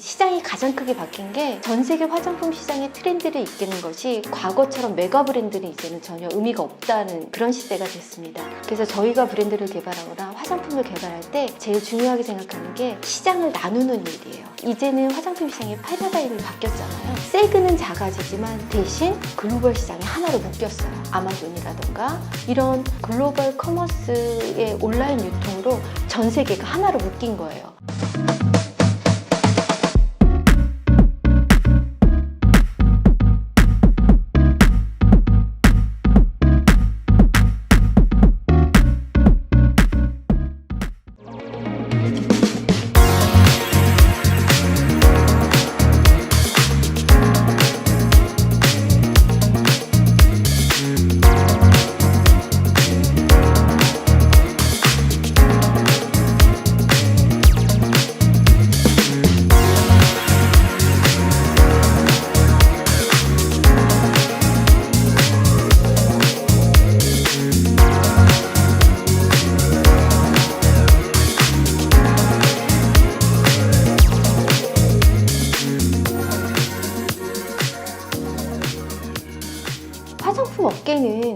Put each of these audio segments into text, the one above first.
시장이 가장 크게 바뀐 게 전 세계 화장품 시장의 트렌드를 이끄는 것이 과거처럼 메가 브랜드는 이제는 전혀 의미가 없다는 그런 시대가 됐습니다. 그래서 저희가 브랜드를 개발하거나 화장품을 개발할 때 제일 중요하게 생각하는 게 시장을 나누는 일이에요. 이제는 화장품 시장의 패러다임이 바뀌었잖아요. 세그는 작아지지만 대신 글로벌 시장이 하나로 묶였어요. 아마존이라던가 이런 글로벌 커머스의 온라인 유통으로 전 세계가 하나로 묶인 거예요.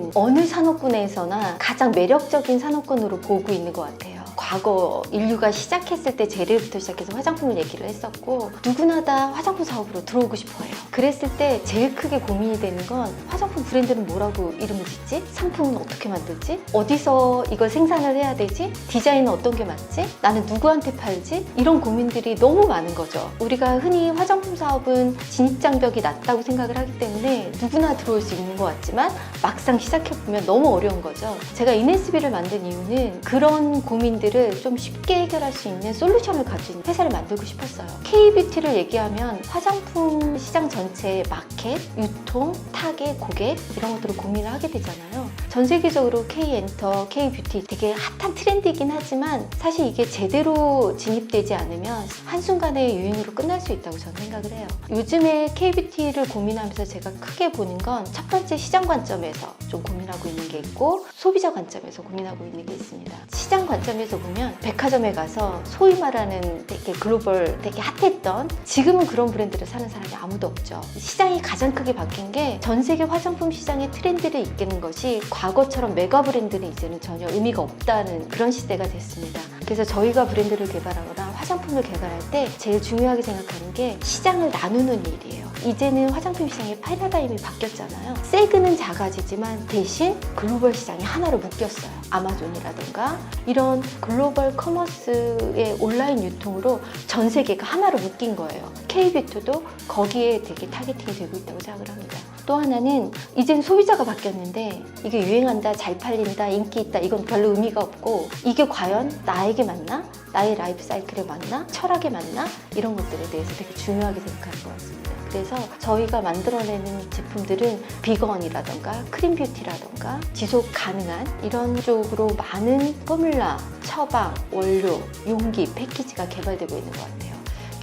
업계는 어느 산업군에서나 가장 매력적인 산업군으로 보고 있는 것 같아요. 과거 인류가 시작했을 때 재래부터 시작해서 화장품을 얘기를 했었고 누구나 다 화장품 사업으로 들어오고 싶어 해요. 그랬을 때 제일 크게 고민이 되는 건 화장품 브랜드는 뭐라고 이름을 짓지? 상품은 어떻게 만들지? 어디서 이걸 생산을 해야 되지? 디자인은 어떤 게 맞지? 나는 누구한테 팔지? 이런 고민들이 너무 많은 거죠. 우리가 흔히 화장품 사업은 진입장벽이 낮다고 생각을 하기 때문에 누구나 들어올 수 있는 것 같지만 막상 시작해보면 너무 어려운 거죠. 제가 이네스비를 만든 이유는 그런 고민들을 좀 쉽게 해결할 수 있는 솔루션을 가진 회사를 만들고 싶었어요. K-뷰티를 얘기하면 화장품 시장 전 체의 마켓, 유통, 타겟, 고객 이런 것들을 고민을 하게 되잖아요. 전 세계적으로 K-엔터, K-뷰티 되게 핫한 트렌드이긴 하지만 사실 이게 제대로 진입되지 않으면 한순간에 유행으로 끝날 수 있다고 저는 생각을 해요. 요즘에 K-뷰티를 고민하면서 제가 크게 보는 건 첫 번째 시장 관점에서 좀 고민하고 있는 게 있고 소비자 관점에서 고민하고 있는 게 있습니다. 시장 관점에서 보면 백화점에 가서 소위 말하는 되게 글로벌 되게 핫했던 지금은 그런 브랜드를 사는 사람이 아무도 없죠. 시장이 가장 크게 바뀐 게 전 세계 화장품 시장의 트렌드를 이끄는 것이 과거처럼 메가 브랜드는 이제는 전혀 의미가 없다는 그런 시대가 됐습니다. 그래서 저희가 브랜드를 개발하거나 화장품을 개발할 때 제일 중요하게 생각하는 게 시장을 나누는 일이에요. 이제는 화장품 시장의 패러다임이 바뀌었잖아요. 세그는 작아지지만 대신 글로벌 시장이 하나로 묶였어요. 아마존이라든가 이런 글로벌 커머스의 온라인 유통으로 전 세계가 하나로 묶인 거예요. K뷰티도 거기에 되게 타겟팅이 되고 있다고 생각을 합니다. 또 하나는 이젠 소비자가 바뀌었는데 이게 유행한다, 잘 팔린다, 인기 있다 이건 별로 의미가 없고 이게 과연 나에게 맞나? 나의 라이프 사이클에 맞나? 철학에 맞나? 이런 것들에 대해서 되게 중요하게 생각하는 것 같습니다. 그래서 저희가 만들어내는 제품들은 비건이라던가 크림 뷰티라던가 지속 가능한 이런 쪽으로 많은 포뮬라, 처방, 원료, 용기, 패키지가 개발되고 있는 것 같아요.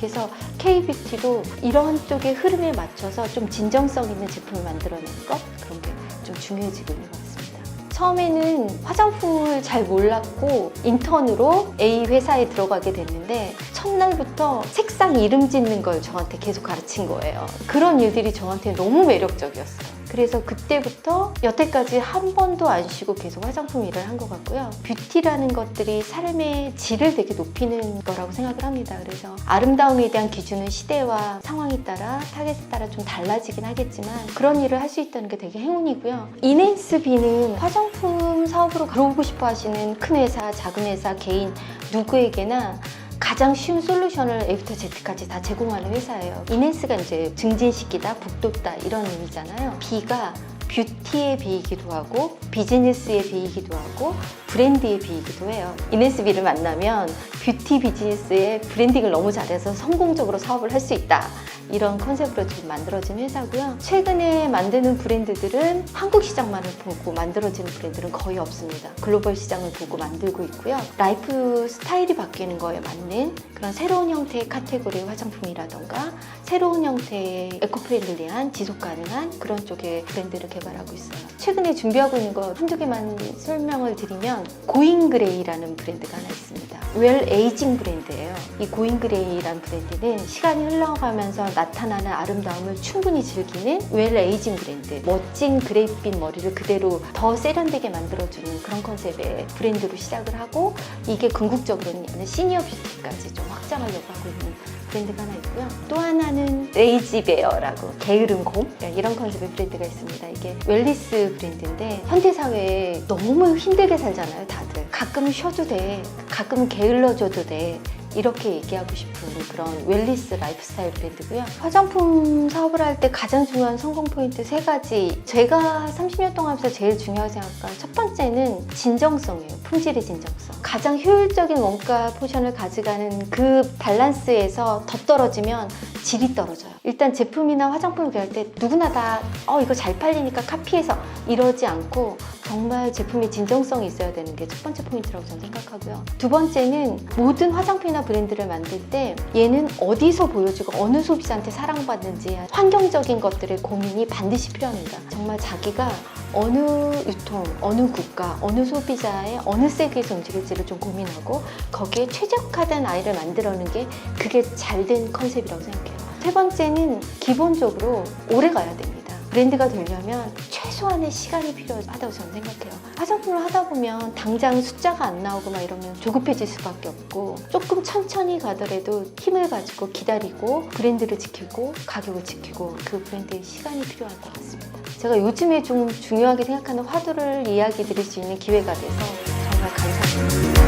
그래서 K-뷰티도 이런 쪽의 흐름에 맞춰서 좀 진정성 있는 제품을 만들어내는 것 그런 게 좀 중요해지고 있는 것 같습니다. 처음에는 화장품을 잘 몰랐고 인턴으로 A 회사에 들어가게 됐는데 첫날부터 색상 이름 짓는 걸 저한테 계속 가르친 거예요. 그런 일들이 저한테 너무 매력적이었어요. 그래서 그때부터 여태까지 한 번도 안 쉬고 계속 화장품 일을 한 것 같고요. 뷰티라는 것들이 삶의 질을 되게 높이는 거라고 생각을 합니다. 그래서 아름다움에 대한 기준은 시대와 상황에 따라 타겟에 따라 좀 달라지긴 하겠지만 그런 일을 할 수 있다는 게 되게 행운이고요. 이넨스비는 화장품 사업으로 들어오고 싶어 하시는 큰 회사, 작은 회사, 개인 누구에게나 가장 쉬운 솔루션을 A부터 Z까지 다 제공하는 회사예요. 이넨스가 이제 증진시키다, 북돋다 이런 의미잖아요. B가 뷰티의 B이기도 하고 비즈니스의 B이기도 하고 브랜드의 B이기도 해요. 이넨스비를 만나면 뷰티 비즈니스의 브랜딩을 너무 잘해서 성공적으로 사업을 할 수 있다. 이런 컨셉으로 지금 만들어진 회사고요. 최근에 만드는 브랜드들은 한국 시장만을 보고 만들어지는 브랜드는 거의 없습니다. 글로벌 시장을 보고 만들고 있고요. 라이프 스타일이 바뀌는 거에 맞는 그런 새로운 형태의 카테고리의 화장품이라던가 새로운 형태의 에코프렌들리한 지속 가능한 그런 쪽의 브랜드를 개발하고 있어요. 최근에 준비하고 있는 거 한두 개만 설명을 드리면 보시면 고잉그레이라는 브랜드가 하나 있습니다. 웰 에이징 브랜드예요. 이 고잉그레이라는 브랜드는 시간이 흘러가면서 나타나는 아름다움을 충분히 즐기는 웰 에이징 브랜드. 멋진 그레이빛 머리를 그대로 더 세련되게 만들어주는 그런 컨셉의 브랜드로 시작을 하고 이게 궁극적으로는 시니어 뷰티까지 좀 확장하려고 하고 있는 브랜드가 하나 있고요. 또 하나는 레이지베어라고 게으름 곰 이런 컨셉의 브랜드가 있습니다. 이게 웰리스 브랜드인데 현대 사회에 너무 힘들게 살잖아요, 다들. 가끔은 쉬어도 돼, 가끔은 게을러져도 돼. 이렇게 얘기하고 싶은 그런 웰리스 라이프스타일 브랜드고요. 화장품 사업을 할 때 가장 중요한 성공 포인트 세 가지. 제가 30년 동안 하면서 제일 중요하게 생각한 첫 번째는 진정성이에요. 품질의 진정성. 가장 효율적인 원가 포션을 가져가는 그 밸런스에서 더 떨어지면 질이 떨어져요. 일단 제품이나 화장품을 구할 때 누구나 다 어, 이거 잘 팔리니까 카피해서 이러지 않고 정말 제품이 진정성이 있어야 되는 게 첫 번째 포인트라고 저는 생각하고요. 두 번째는 모든 화장품이나 브랜드를 만들 때 얘는 어디서 보여주고 어느 소비자한테 사랑받는지 환경적인 것들의 고민이 반드시 필요합니다. 정말 자기가 어느 유통, 어느 국가, 어느 소비자의 어느 세계에서 움직일지를 좀 고민하고 거기에 최적화된 아이를 만들어내는 게 그게 잘 된 컨셉이라고 생각해요. 세 번째는 기본적으로 오래 가야 됩니다. 브랜드가 되려면 최소한의 시간이 필요하다고 저는 생각해요. 화장품을 하다 보면 당장 숫자가 안 나오고 막 이러면 조급해질 수밖에 없고 조금 천천히 가더라도 힘을 가지고 기다리고 브랜드를 지키고 가격을 지키고 그 브랜드의 시간이 필요할 것 같습니다. 제가 요즘에 좀 중요하게 생각하는 화두를 이야기 드릴 수 있는 기회가 돼서 정말 감사합니다.